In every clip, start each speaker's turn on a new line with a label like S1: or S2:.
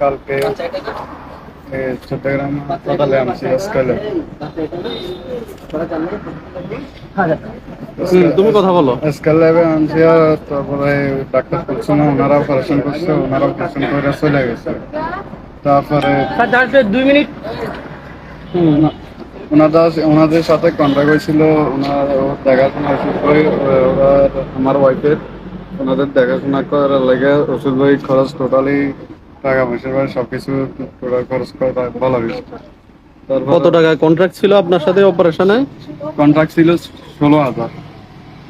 S1: কালকে এ, চট্টগ্রাম হাসপাতালে আনছি আজকালে
S2: তুমি কথা বলো।
S1: আজকাল ল্যাবে আনছি তারপরে ডাক্তার করছে না ওনারা অপারেশন করছে ওনারা অপারেশন করে চলে গেছে। তারপরে
S3: দুই মিনিট।
S1: ওনাদের সাথে কন্ট্যাক্ট হয়েছিল ওনার দেখাশোনা ওষুধ ওরা আমার ওয়াইফের ওনাদের দেখাশোনা করার লেগে ওষুধ বই খরচ টোটালি টাকা পয়সা করে সবকিছু টোটাল খরচ করে বলা হয়েছে।
S2: কত টাকা কন্ট্রাক্ট ছিল আপনার সাথে অপারেশনে
S1: কন্ট্রাক্ট ছিল ষোলো হাজার।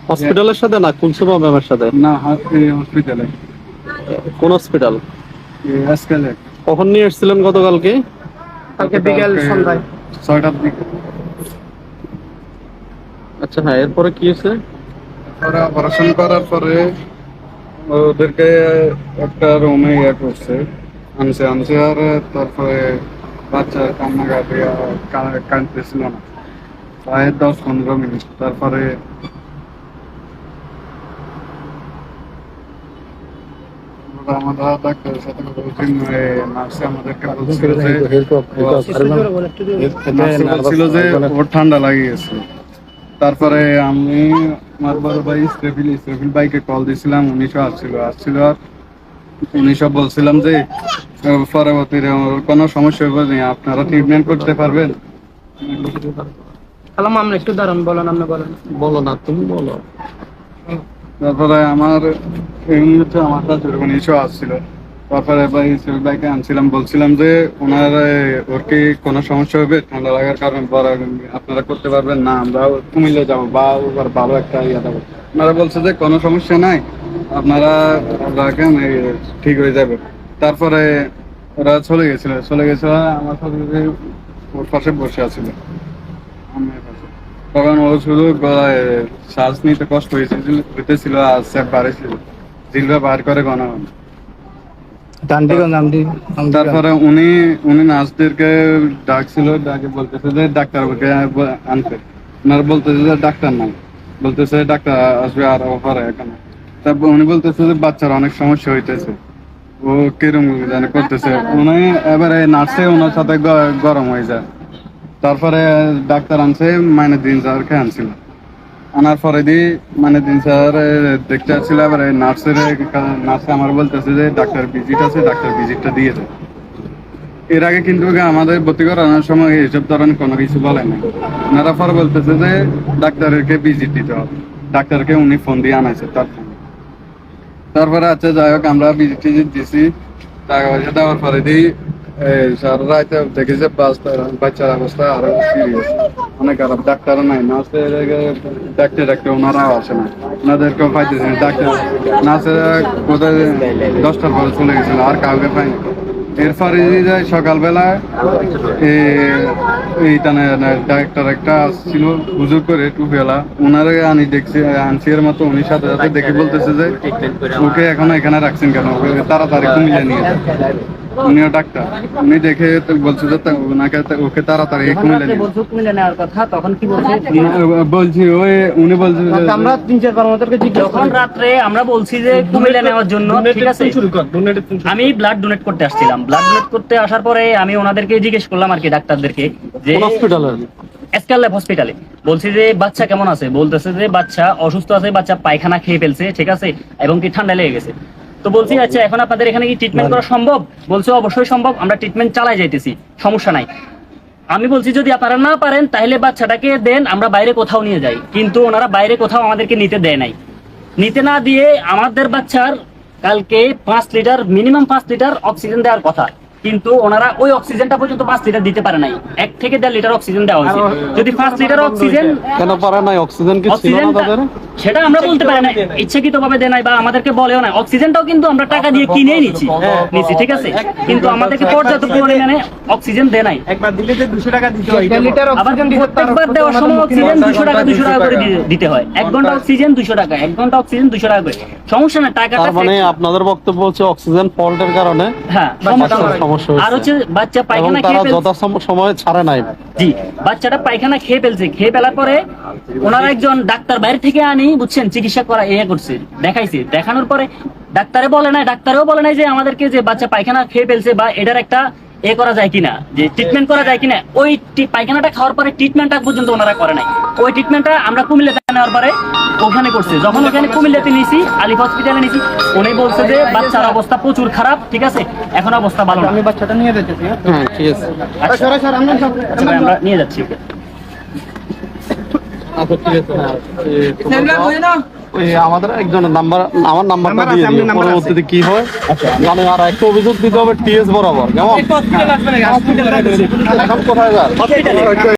S2: হসপিটালের সাথে না কুলসুমা ম্যামের সাথে?
S1: না হসপিটালে
S2: কোন হসপিটাল কখন নিয়ে এসেছিলেন গতকালকে?
S3: কালকে বিকেল সন্ধ্যায়।
S1: ছয়টার দিকে।
S2: আচ্ছা হ্যাঁ এরপরে কি হয়েছে?
S1: পরে অপারেশন করার পরে ওদেরকে একটা রুমে ইয়ে করছে। আনছে আনছে আর তারপরে বাচ্চা কান্নাকাটি কাঁদতেছিল না। প্রায় দশ পনেরো মিনিট তারপরে আমরা আমরা ডাক্তারের সাথে কথা বলছি নার্সে আমাদেরকে বলছিল যে বলছিল যে ওর ঠান্ডা লাগিয়েছে। তারপরে আমি আমার বড় ভাই ইসরাফিল ইসরাফিল ভাইকে কল দিয়েছিলাম উনিশও আসছিল আসছিল আর উনিশও বলছিলাম যে আহ, পরবর্তীতে কোনো সমস্যা হবে না আপনারা ট্রিটমেন্ট করতে পারবেন।
S3: একটু দাঁড়ান বলেন আপনি বলেন।
S2: বলো না তুমি বলো।
S1: তারপরে আমার এমনি হচ্ছে আমার কাছে উনিশও আসছিল তারপরে ভাই ইসরাফিল ভাইকে আনছিলাম বলছিলাম যে ওনার ওর কি কোনো সমস্যা হবে? ঠান্ডা লাগার কারণে আপনারা করতে পারবেন না আমরা কুমিল্লে যাব বা ওর ভালো একটা ইয়ে দেবো। ওনারা বলছে যে কোনো সমস্যা নাই। আপনারা রাখেন ঠিক হয়ে যাবে। তারপরে ওরা চলে গেছিল চলে গেছিল আমার সাথে ওর পাশে বসে আছিল। তখন ও শুধু গলায় শ্বাস নিতে কষ্ট হয়েছিল হইতেছিল আর স্যাপ বাড়েছিল জিলবা বার করে গণা। তারপরে উনি উনি নার্সদেরকে ডাকছিল ডাকে বলতেছে যে ডাক্তার আনতে। ওনারা বলতেছে যে ডাক্তার নাই। বলতেছে ডাক্তার আসবে আর পরে এখানে। তারপর উনি বলতেছে যে বাচ্চার অনেক সমস্যা হইতেছে। ও কিরম জানে করতেছে? উনি এবারে নার্সে ওনার সাথে গরম হয়ে যায়। তারপরে ডাক্তার আনছে মানে দিন স্যারকে আনছিল। আনার পরে দি মানে দিন স্যার দেখতে আসছিল এবারে নার্সের নার্সে আমার বলতেছে যে ডাক্তার ভিজিট আছে, ডাক্তার ভিজিটটা দিয়েছে এর আগে কিন্তু আমাদের ভর্তি করানোর সময় এইসব ধরনের কোনো কিছু বলে না ওনারা পরে বলতেছে যে ডাক্তারকে ভিজিট দিতে হবে। ডাক্তারকে উনি ফোন দিয়ে আনাইছে তার। তারপরে আচ্ছা যাই হোক, আমরা ভিজিট টিজিট দিছি টাকা পয়সা দেওয়ার পরে দিই। সারা রাতে দেখি যে বাচ্চার অবস্থা আরও সিরিয়াস অনেক খারাপ, ডাক্তার নাই নার্সে ডাক্তার ডাক্তার ওনারাও আসে না। ওনাদেরকেও পাইতেছে ডাক্তার নার্সেরা কোথায় দশটার পরে চলে গেছিল, আর কাউকে পাইনি। এরপরে সকালবেলা এইখানে ডাক্তার একটা আসছিল হুজুর করে টুপিওয়ালা ওনারে আনি দেখছি আনছি এর মতো উনি সাথে সাথে দেখে বলতেছে যে ওকে এখন এখানে রাখছেন কেন তাড়াতাড়ি মিলে নিয়ে। উনিও ডাক্তার। উনি দেখে বলছে যে ওনাকে ওকে তাড়াতাড়ি কুমিল্লে নিয়ে
S3: কুমিল্লা নেওয়ার কথা তখন কি বলছে?
S1: বলছি ওই উনি বলছে
S3: আমরা তিন চার বার আমাদেরকে যখন রাত্রে আমরা বলছি যে কুমিল্লা নেওয়ার জন্য ঠিক আছে? আমি ব্লাড ডোনেট করতে আসছিলাম। ব্লাড ডোনেট করতে আসার পরে আমি ওনাদেরকে জিজ্ঞেস করলাম আর কি ডাক্তারদেরকে যে ল্যাব হসপিটালে বলছি যে বাচ্চা কেমন আছে? বলতেছে যে বাচ্চা অসুস্থ আছে বাচ্চা পায়খানা খেয়ে ফেলছে ঠিক আছে? এবং কি ঠান্ডা লেগে গেছে। তো বলছি আচ্ছা এখন আপনাদের এখানে কি ট্রিটমেন্ট করা সম্ভব? বলছে অবশ্যই সম্ভব আমরা ট্রিটমেন্ট চালাই যাইতেছি সমস্যা নাই। আমি বলছি যদি আপনারা না পারেন তাহলে বাচ্চাটাকে দেন আমরা বাইরে কোথাও নিয়ে যাই। কিন্তু ওনারা বাইরে কোথাও আমাদেরকে নিতে দেয় নাই। নিতে না দিয়ে আমাদের বাচ্চার কালকে পাঁচ লিটার মিনিমাম পাঁচ লিটার অক্সিজেন দেওয়ার কথা। কিন্তু ওনারা ওই অক্সিজেনটা পর্যন্ত পাঁচ লিটার দিতে পারে নাই। এক থেকে দেড় লিটার অক্সিজেন দেওয়া হয়েছে। যদি পাঁচ লিটার অক্সিজেন
S2: কেন পারে নাই? অক্সিজেন কি ছিল না তাদের?
S3: সেটা আমরা বলতে পারি না। ইচ্ছাকৃত ভাবে দেয় নাই বা আমাদেরকে বলেও না। অক্সিজেনটাও কিন্তু আমরা টাকা দিয়ে কিনেই নিচ্ছি নিচ্ছি ঠিক আছে। কিন্তু আমাদেরকে পর্যাপ্ত পরিমাণে অক্সিজেন দেয় নাই।
S4: একবার দিলে যে দুশো টাকা দিতে হয়
S3: আবার প্রত্যেকবার দেওয়ার সময় অক্সিজেন দুশো টাকা দুশো টাকা করে দিতে হয়। এক ঘণ্টা অক্সিজেন দুশো টাকা। এক ঘণ্টা অক্সিজেন দুশো টাকা করে। সমস্যা না টাকাটা
S2: তার মানে আপনাদের বক্তব্য হচ্ছে অক্সিজেন ফল্টের কারণে
S3: হ্যাঁ সমস্যা
S2: সমস্যা
S3: আর
S2: হচ্ছে।
S3: হচ্ছে বাচ্চা পায়খানা খেয়ে ফেলছে
S2: যথা সময় ছাড়ে নাই।
S3: জি বাচ্চাটা পায়খানা খেয়ে ফেলছে। খেয়ে ফেলার পরে ওনারা একজন ডাক্তার বাইরে থেকে আনি বুঝছেন চিকিৎসা করা ইয়ে করছে দেখাইছে। দেখানোর পরে ডাক্তারে বলে নাই ডাক্তারেও বলে নাই যে আমাদেরকে যে বাচ্চা পায়খানা খেয়ে ফেলছে বা এটার একটা এ করা যায় কিনা যে ট্রিটমেন্ট করা যায় কিনা ওই পায়খানাটা খাওয়ার পরে ট্রিটমেন্টটা পর্যন্ত ওনারা করে নাই। ওই ট্রিটমেন্টটা আমরা কুমিল্লাতে নেওয়ার পরে ওখানে করছে। যখন ওখানে কুমিল্লাতে নিয়েছি আলিফ হসপিটালে নিয়েছি উনি বলছে যে বাচ্চার অবস্থা প্রচুর খারাপ ঠিক আছে? এখন অবস্থা ভালো না।
S4: আমি বাচ্চাটা নিয়ে যেতেছি হ্যাঁ?
S2: ঠিক আছে।
S3: আচ্ছা আচ্ছা আমরা নিয়ে যাচ্ছি ওকে।
S2: আচ্ছা ঠিক আছে হ্যাঁ ওই আমাদের একজনের নাম্বার আমার নাম্বারটা দিয়ে পরবর্তীতে কি হয়? মানে আর একটা অভিযোগ দিতে হবে টিএস বরাবর কেমন? এখন কোথায় যান